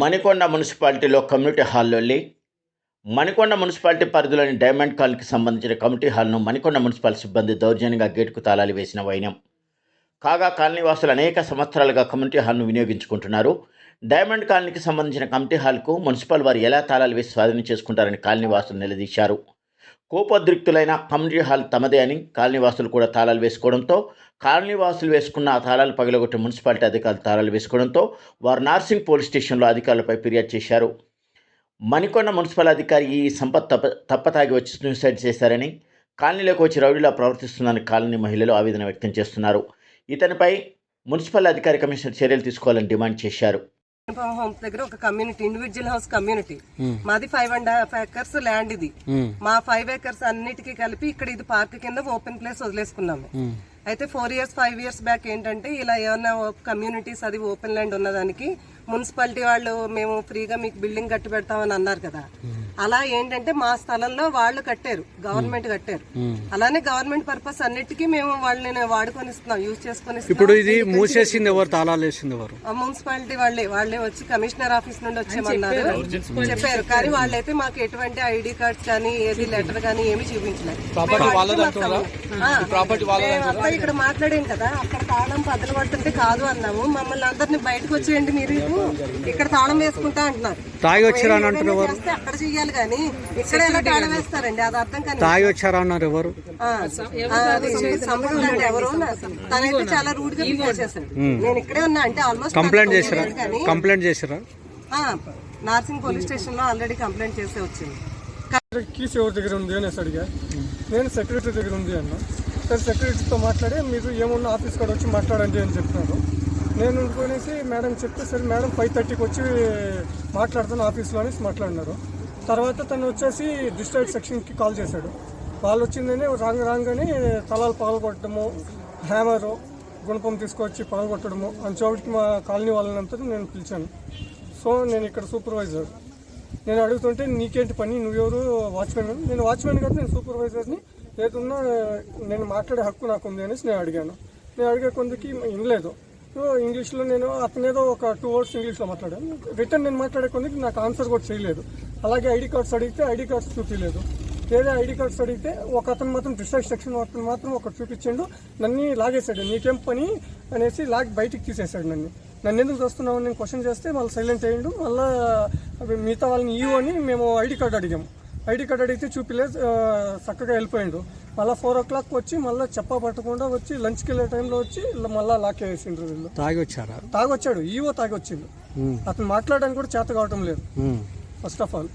మణికొండ మున్సిపాలిటీలో కమ్యూనిటీ హాల్లో మణికొండ మున్సిపాలిటీ పరిధిలోని డైమండ్ కాలనీకి సంబంధించిన కమిటీ హాల్ను మణికొండ మున్సిపల్ సిబ్బంది దౌర్జన్యంగా గేటుకు తాళాలు వేసిన వైనం. కాగా కాలనీ వాసులు అనేక సంవత్సరాలుగా కమ్యూనిటీ హాల్ను వినియోగించుకుంటున్నారు. డైమండ్ కాలనీకి సంబంధించిన కమిటీ హాల్కు మున్సిపల్ వారు ఎలా తాళాలు వేసి స్వాధీనం చేసుకుంటారని కాలనీ వాసులు నిలదీశారు. కోపోద్రిక్తులైన కమ్యూనిటీ హాల్ తమదే అని కాలనీ వాసులు కూడా తాళాలు వేసుకోవడంతో కాలనీ వాసులు వేసుకున్న ఆ తాళాలు పగలగొట్టి మున్సిపాలిటీ అధికారులు తాళాలు వేసుకోవడంతో వారు నార్సింగ్ పోలీస్ స్టేషన్లో అధికారులపై ఫిర్యాదు చేశారు. మణికొండ మున్సిపల్ అధికారి ఈ సంపత్ తప్ప తప్పతాగి వచ్చి సూసైడ్ చేశారని కాలనీలోకి వచ్చి రౌడీలా ప్రవర్తిస్తుందని కాలనీ మహిళలు ఆవేదన వ్యక్తం చేస్తున్నారు. ఇతనిపై మున్సిపల్ అధికారి కమిషనర్ చర్యలు తీసుకోవాలని డిమాండ్ చేశారు. హోమ్స్ దగ్గర ఒక కమ్యూనిటీ ఇండివిజువల్ హౌస్ కమ్యూనిటీ మాది five and half acres land ఇది. మా ఫైవ్ ఏకర్స్ అన్నిటికీ కలిపి ఇక్కడ ఇది పార్క్ కింద ఓపెన్ ప్లేస్ వదిలేసుకున్నాము. అయితే four years five years back ఏంటంటే ఇలా ఏమన్నా కమ్యూనిటీస్ అది ఓపెన్ ల్యాండ్ ఉన్నదానికి మున్సిపాలిటీ వాళ్ళు మేము ఫ్రీగా మీకు బిల్డింగ్ కట్టి పెడతామని అన్నారు కదా. అలా ఏంటంటే మా స్థలంలో వాళ్ళు కట్టారు గవర్నమెంట్ కట్టారు. అలానే గవర్నమెంట్ పర్పస్ అన్నిటికీ మేము వాళ్ళని వాడుకొని ఇస్తున్నాం యూజ్ చేసుకొని. ఇప్పుడు ఇది మూసేసింది ఎవరు? తాళాలు వేసింది ఎవరు? ఆ మున్సిపాలిటీ వాళ్ళే వాళ్ళే వచ్చి కమిషనర్ ఆఫీస్ నుండి వచ్చేమన్నారు చెప్పారు. కానీ వాళ్ళైతే మాకు ఎటువంటి ఐడి కార్డ్స్ కానీ ఏది లెటర్ కానీ ఏమి చూపించలేదు. ఇక్కడ మాట్లాడాం కదా అక్కడ తాళం బద్దలు పడుతుంటే కాదు అన్నాము. మమ్మల్ని అందరిని బయటకు వచ్చేయండి మీరు ఇక్కడ తాళం వేసుకుంటా అంటున్నారు. అక్కడ చెయ్యాలి. కానీ ఇక్కడ ఎలా తాళం వేస్తారండి అది అర్థం కానీ తాగి వచ్చారా అన్నారు ఎవరు? సంబంధం ఎవరు తనైతే చాలా రూడ్గా బిహేవ్ నేను ఇక్కడే ఉన్నా అంటే ఆల్మోస్ట్ కంప్లైంట్ చేసిరా కంప్లైంట్ చేసిరా నార్సింగ్ పోలీస్ స్టేషన్లో ఆల్రెడీ కంప్లైంట్ చేసే వచ్చింది. కీస్ ఎవరి దగ్గర ఉంది అనేసి అడిగా. నేను సెక్రటరీ దగ్గర ఉంది అన్న. సరే సెక్రటరీతో మాట్లాడి మీరు ఏమున్నా ఆఫీస్ కాడ వచ్చి మాట్లాడండి అని చెప్పినారు నేను ఉండుకొనేసి మేడం చెప్తే సరే మేడం ఫైవ్ థర్టీకి వచ్చి మాట్లాడుతాను ఆఫీస్లో అనేసి మాట్లాడినారు. తర్వాత తను వచ్చేసి డిస్ట్రిక్ట్ సెక్షన్కి కాల్ చేశాడు. వాళ్ళు వచ్చిందని రాంగ్ రాగానే తలాలు పగలగొట్టడము హ్యామరు గుణపం తీసుకొచ్చి పగలగొట్టడము అని చోటికి మా కాలనీ వాళ్ళనంతా నేను పిలిచాను. సో నేను ఇక్కడ సూపర్వైజర్. నేను అడుగుతుంటే నీకేంటి పని? నువ్వెవరు? వాచ్మెన్? నేను వాచ్మెన్ కాదు నేను సూపర్వైజర్ని. ఏదున్నా నేను మాట్లాడే హక్కు నాకు ఉంది అనేసి నేను అడిగాను. నేను అడిగే కొందకి వినలేదు ఇంగ్లీష్లో నేను అతనేదో ఒక టూ వర్డ్స్ ఇంగ్లీష్లో మాట్లాడాను. రిటర్న్ నేను మాట్లాడే కొందికి నాకు ఆన్సర్ కూడా చేయలేదు. అలాగే ఐడి కార్డ్స్ అడిగితే ఐడి కార్డ్స్ చూపించలేదు వేరే ఐడి కార్డ్స్ అడిగితే ఒక అతను మాత్రం డిస్ట్రాక్ట్ సెక్షన్ అతను మాత్రం ఒకటి చూపించిండు. నన్ను లాగేశాడు. నీకేం పని అనేసి లాగ్ బయటికి తీసేశాడు నన్ను. నన్ను ఎందుకు చూస్తున్నావు అని నేను క్వశ్చన్ చేస్తే మళ్ళీ సైలెంట్ అయ్యిండు. మళ్ళీ మిగతా వాళ్ళని ఇవ్వని అని మేము ఐడి కార్డు అడిగాము. ఐడి కార్డ్ అడిగితే చూపిలేదు చక్కగా వెళ్ళిపోయిండు. మళ్ళీ ఫోర్ ఓ క్లాక్ వచ్చి మళ్ళీ చెప్ప పట్టకుండా వచ్చి లంచ్కి వెళ్ళే టైంలో వచ్చి మళ్ళీ లాక్ వేసిండ్రు వీళ్ళు. తాగి వచ్చారా తాగొచ్చాడు ఈవో తాగొచ్చిండు. అతను మాట్లాడడానికి కూడా చేత కావటం లేదు. First of all